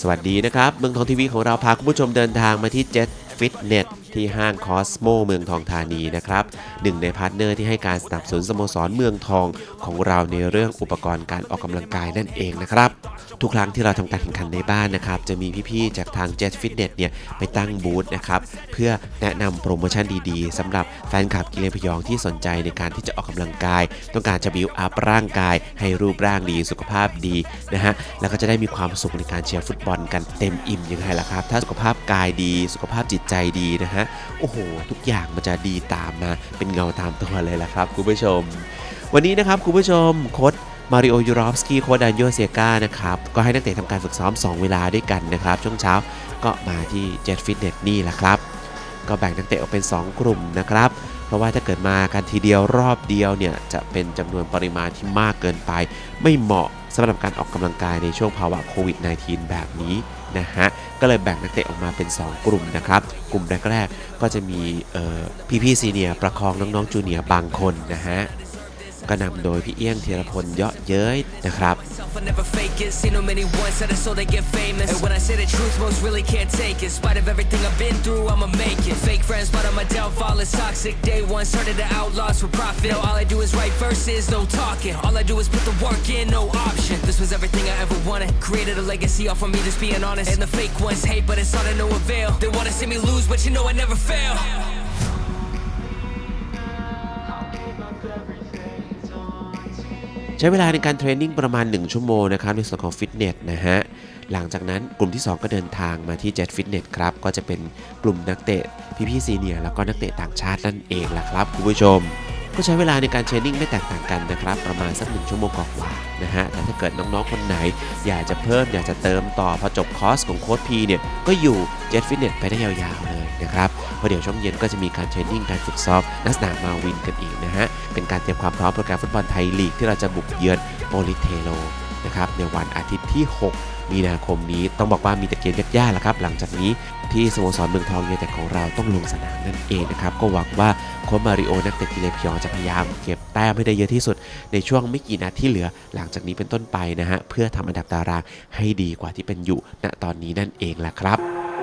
สวัสดีนะครับ เมืองทองทีวีของเราพาคุณผู้ชมเดินทางมาที่ Jet Fitness ที่ห้างคอสโมเมืองทองธานีนะครับหนึ่งในพาร์ทเนอร์ที่ให้การสนับสนุนสโมสรเมืองทองของเราในเรื่องอุปกรณ์การออกกำลังกายนั่นเองนะครับทุกครั้งที่เราทำการแข่งขันในบ้านนะครับจะมีพี่ๆจากทาง Jet Fitness เนี่ยไปตั้งบูธนะครับเพื่อแนะนำโปรโมชั่นดีๆสำหรับแฟนคลับกิเลนพยองที่สนใจในการที่จะออกกำลังกาย ต้องการจะบิวอัพร่างกาย ให้รูปร่างดีสุขภาพดีนะฮะแล้วก็จะได้มีความสุขในการเชียร์ฟุตบอลกันเต็มอิ่มยังไงล่ะครับ ถ้าสุขภาพกายดี สุขภาพจิตใจดีนะฮะโอ้โห ทุกอย่างมันจะดีตามมาเป็นเงาตามตัวเลยล่ะครับคุณผู้ชม วันนี้นะครับคุณผู้ชมโค้ดมาริโอยูรอฟสกี้โค้ดดันโยเซกานะครับ ก็ให้นักเตะทำการฝึกซ้อม 2 เวลาด้วยกันนะครับ ช่วงเช้าก็มาที่ Jet Fitness นี่แหละครับ ก็แบ่งนักเตะออกเป็น 2 กลุ่มนะครับ เพราะว่าถ้าเกิดมากันทีเดียวรอบเดียวเนี่ย จะเป็นจำนวนปริมาณที่มากเกินไป ไม่เหมาะสำหรับการออกกำลังกายในช่วงภาวะโควิด -19 แบบนี้ นะฮะก็เลยแบ่งนักเตะออกมาเป็น 2 กลุ่มนะครับ กลุ่มแรกๆก็จะมีเอ่พี่ๆซีเนียร์ประคองน้องๆจูเนียร์บางคนนะฮะ ก็นำโดยพี่เอี้ยงเทียรพลเยาะเย้ยนะครับ Self, I never fake it. Seen too many ones that are so they get famous. And when I say the truth, most really can't take it. In spite of everything I've been through, I'ma make it. Fake friends, but on my downfall is toxic. Day one started to outlaws for profit. Now all I do is write verses, no talking. All I do is put the work in, no option. This was everything I ever wanted. Created a legacy off of me, just being honest. And the fake ones hate, but it's all to no avail. They wanna see me lose, but you know I never fail. ใช้เวลาในการเทรนนิ่งประมาณ 1 ชั่วโมงนะครับในส่วนของฟิตเนสนะฮะหลังจากนั้นกลุ่มที่ 2 ก็เดินทางมาที่ Jet Fitness ครับ ก็จะเป็นกลุ่มนักเตะพี่ๆซีเนียร์แล้วก็นักเตะต่างชาตินั่นเองล่ะครับคุณผู้ชม ก็ใช้เวลาในการเทรนนิ่งไม่แตกต่างกันนะครับ ประมาณสัก1ชั่วโมงกว่านะฮะแต่ถ้าเกิดน้องๆคนไหน อยากจะเพิ่มอยากจะเติมต่อพอจบคอร์สของโค้ชพีเนี่ยก็อยู่ Jet Fitness ไปได้ยาวๆ นะครับเพราะเดี๋ยวช่วงเย็นก็จะมีการเทรนนิ่งการฝึกซ้อมนักสนามมาวินกันอีกนะฮะเป็นการเตรียมความพร้อมโปรแกรมฟุตบอลไทยลีกที่เราจะบุกเยือนโปลิเทโลนะครับในวันอาทิตย์ที่ 6 มีนาคมนี้ต้องบอกว่ามีแต่เกมยากๆแล้วครับ หลังจากนี้ที่สโมสรเมืองทองยูไนเต็ดของเราต้องลงสนามนั่นเองนะครับ ก็หวังว่าโค้ชมาริโอนักเตะกิเลนพยองจะพยายามเก็บแต้มให้ได้เยอะที่สุด ในช่วงไม่กี่นัดที่เหลือ หลังจากนี้เป็นต้นไปนะฮะเพื่อทำอันดับตารางให้ดีกว่าที่เป็นอยู่ณตอนนี้นั่นเองแหละครับ